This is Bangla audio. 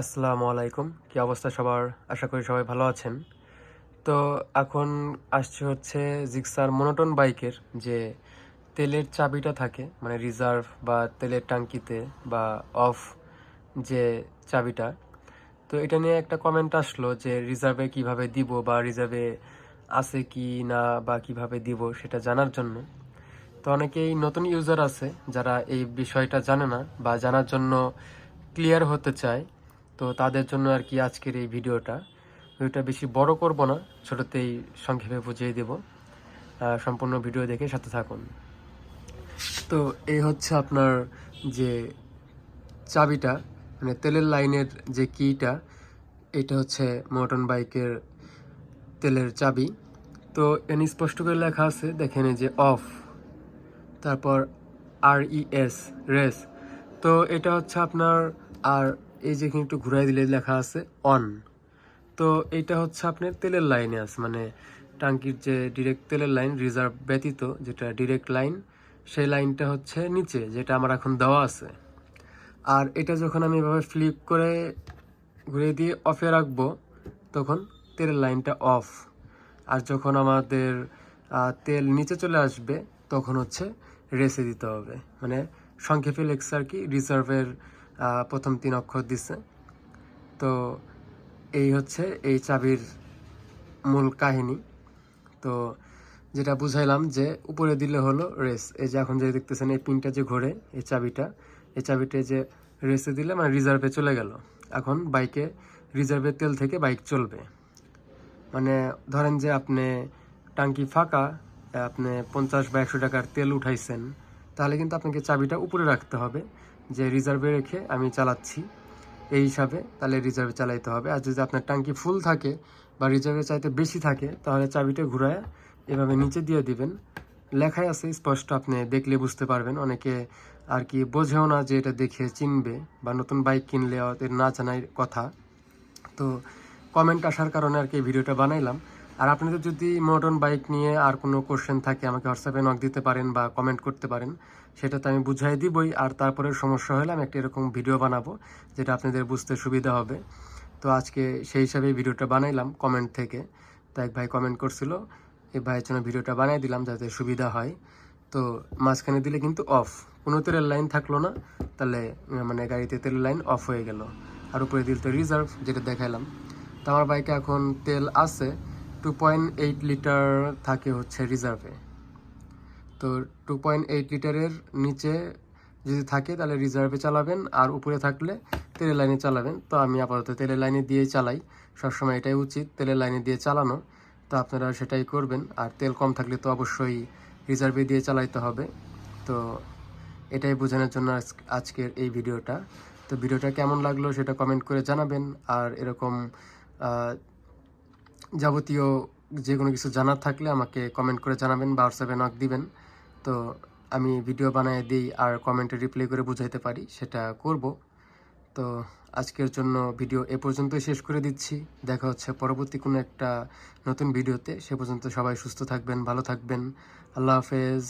আসসালামু আলাইকুম। কি অবস্থা সবার? আশা করি সবাই ভালো আছেন। তো এখন আসছে হচ্ছে জিক্সার মোনোটন বাইকের যে তেলের চাবিটা থাকে মানে রিজার্ভ বা তেলের টাঙ্কিতে বা অফ যে চাবিটা। তো এটা নিয়ে একটা কমেন্ট আসলো যে রিজার্ভে কীভাবে দিব বা রিজার্ভে আছে কি না বা কীভাবে দিব সেটা জানার জন্য। তো অনেকেই নতুন ইউজার আছে যারা এই বিষয়টা জানে না বা জানার জন্য ক্লিয়ার হতে চায়। তো তাদের জন্য আর কি আজকের এই ভিডিওটা। ভিডিওটা বেশি বড় করব না, ছোটতেই সংক্ষেপে বুঝিয়ে দেব। সম্পূর্ণ ভিডিও দেখে সাথে থাকুন। তো এই হচ্ছে আপনার যে চাবিটা মানে তেলের লাইনের যে কিটা, এটা হচ্ছে মোটন বাইকের তেলের চাবি। তো এখানে স্পষ্ট করে লেখা আছে, দেখেন যে অফ, তারপর আর ই এস, রেস। তো এটা হচ্ছে আপনার আর এই যে একটু ঘুরাই দিলে লেখা আছে অন তো এটা হচ্ছে আপনার তেলের লাইনে আছে মানে টাঙ্কির যে ডিরেক্ট তেলের লাইন রিজার্ভ ব্যতীত যেটা ডিরেক্ট লাইন সেই লাইনটা হচ্ছে নিচে, যেটা আমার এখন দেওয়া আছে। আর এটা যখন আমি এভাবে ফ্লিপ করে ঘুরিয়ে দিয়ে অফে রাখব, তখন তেলের লাইনটা অফ আর যখন আমাদের তেল নিচে চলে আসবে, তখন হচ্ছে রেসে দিতে হবে। মানে সংক্ষেপে আর কি রিজার্ভের প্রথম তিন অক্ষর দিছে। তো এই হচ্ছে এই চাবির মূল কাহিনী। তো যেটা বুঝাইলাম যে উপরে দিলে হলো রেস। এই যে এখন যে দেখতেছেন এই পিনটা যে ঘোরে, এই চাবিটা এই চাবিটা যে রেসে দিলে মানে রিজার্ভে চলে গেল। এখন বাইকে রিজার্ভের তেল থেকে বাইক চলবে। মানে ধরেন যে আপনি টাঙ্কি ফাঁকা, আপনি পঞ্চাশ বা একশো টাকার তেল উঠাইছেন, তাহলে কিন্তু আপনাকে চাবিটা উপরে রাখতে হবে। যে রিজার্ভে রেখে আমি চালাচ্ছি এই হিসাবে, তাহলে রিজার্ভে চালাইতে হবে। আর যদি আপনার টাঙ্কি ফুল থাকে বা রিজার্ভে চাইতে বেশি থাকে, তাহলে চাবিটা ঘুরায় এভাবে নিচে দিয়ে দিবেন। লেখাই আছে, স্পষ্ট আপনি দেখলে বুঝতে পারবেন। অনেকে আর কি বোঝেও না যে এটা দেখে চিনবে বা নতুন বাইক কিনলে ওদের না জানাই কথা। তো কমেন্ট আসার কারণে আর কি ভিডিওটা বানাইলাম। আর আপনাদের যদি মডার্ন বাইক নিয়ে আর কোনো কোশ্চেন থাকে, আমাকে হোয়াটসঅ্যাপে নক দিতে পারেন বা কমেন্ট করতে পারেন, সেটা তো আমি বুঝাই দিবই। আর তারপরে সমস্যা হলে আমি একটা এরকম ভিডিও বানাবো, যেটা আপনাদের বুঝতে সুবিধা হবে। তো আজকে সেই হিসাবে ভিডিওটা বানাইলাম কমেন্ট থেকে। তো এক ভাই কমেন্ট করছিল এই ভাইয়ের জন্য ভিডিওটা বানাই দিলাম যাতে সুবিধা হয়। তো মাঝখানে দিলে কিন্তু অফ কোনো তেলের লাইন থাকল না, তাহলে মানে গাড়িতে তেলের লাইন অফ হয়ে গেল। আর উপরে দিল তো রিজার্ভ যেটা দেখাইলাম। তো আমার বাইকে এখন তেল আছে। টু পয়েন্ট এইট লিটার থাকে হচ্ছে রিজার্ভে তো টু পয়েন্ট এইট লিটারের নিচে যদি থাকে তাহলে রিজার্ভে চালাবেন, আর উপরে থাকলে তেলের লাইনে চালাবেন। তো আমি আপাতত তেলের লাইনে দিয়েই চালাই। সবসময় এটাই উচিত, তেলের লাইনে দিয়ে চালানো। তো আপনারা সেটাই করবেন, আর তেল কম থাকলে তো অবশ্যই রিজার্ভে দিয়ে চালাইতে হবে। তো এটাই বোঝানোর জন্য আজ- আজকের এই ভিডিওটা। তো ভিডিওটা কেমন লাগল সেটা কমেন্ট করে জানাবেন, আর এরকম যাবতীয় যে কোনো কিছু জানার থাকলে আমাকে কমেন্ট করে জানাবেন বা হোয়াটসঅ্যাপে নক দিবেন। তো আমি ভিডিও বানিয়ে দিই আর কমেন্টে রিপ্লাই করে বুঝাইতে পারি, সেটা করব। তো আজকের জন্য ভিডিও এ পর্যন্তই শেষ করে দিচ্ছি। দেখা হচ্ছে পরবর্তী কোনো একটা নতুন ভিডিওতে সে পর্যন্ত সবাই সুস্থ থাকবেন, ভালো থাকবেন। আল্লাহ হাফেজ।